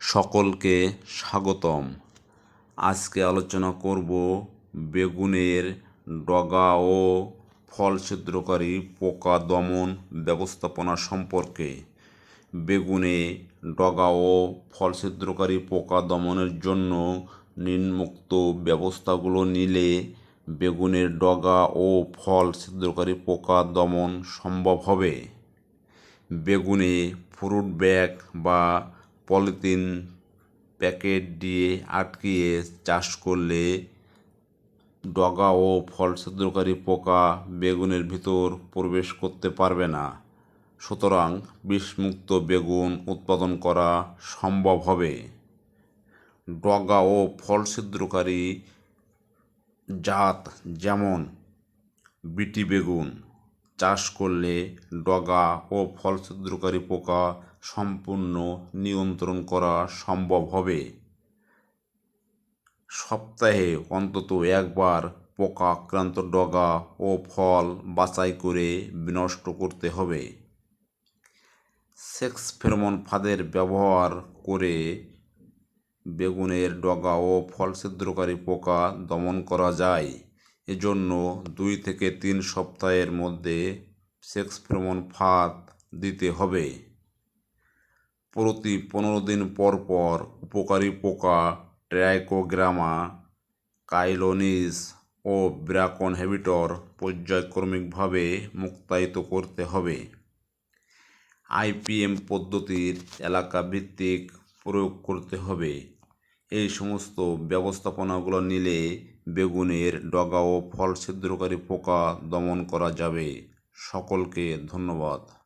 সকলকে স্বাগতম। আজকে আলোচনা করব বেগুনের ডগা ও ফল ছিদ্রকারী পোকা দমন ব্যবস্থাপনা সম্পর্কে। বেগুনে ডগা ও ফল ছিদ্রকারী পোকা দমনের জন্য নিম্নোক্ত ব্যবস্থাগুলো নিলে বেগুনের ডগা ও ফল ছিদ্রকারী পোকা দমন সম্ভব হবে। বেগুনে ফ্রুট ব্যাগ বা পলিথিন প্যাকেট দিয়ে আটকিয়ে চাষ করলে ডগা ও ফল ছিদ্রকারী পোকা বেগুনের ভিতর প্রবেশ করতে পারবে না। সুতরাং বিষমুক্ত বেগুন উৎপাদন করা সম্ভব হবে। ডগা ও ফল ছিদ্রকারী জাত যেমন বিটি বেগুন চাষ করলে ডগা ও ফল ছিদ্রকারী পোকা সম্পূর্ণ নিয়ন্ত্রণ করা সম্ভব হবে। সপ্তাহে অন্তত একবার পোকা আক্রান্ত ডগা ও ফল বাছাই করে বিনষ্ট করতে হবে। সেক্স ফেরমন ফাঁদের ব্যবহার করে বেগুনের ডগা ও ফল ছিদ্রকারী পোকা দমন করা যায়। এজন্য দুই থেকে তিন সপ্তাহের মধ্যে সেক্স ফেরোমন ফাঁদ দিতে হবে। প্রতি পনেরো দিন পর পর উপকারী পোকা ট্রাইকোগ্রামা, কাইলোনিস ও ব্রাকন হ্যাবিটর পর্যায়ক্রমিকভাবে মুক্তায়িত করতে হবে। আইপিএম পদ্ধতির এলাকা ভিত্তিক প্রয়োগ করতে হবে। এই সমস্ত ব্যবস্থাপনাগুলো নিলে বেগুনের ডগা ও ফল ছিদ্রকারী পোকা দমন করা যাবে। সকলকে ধন্যবাদ।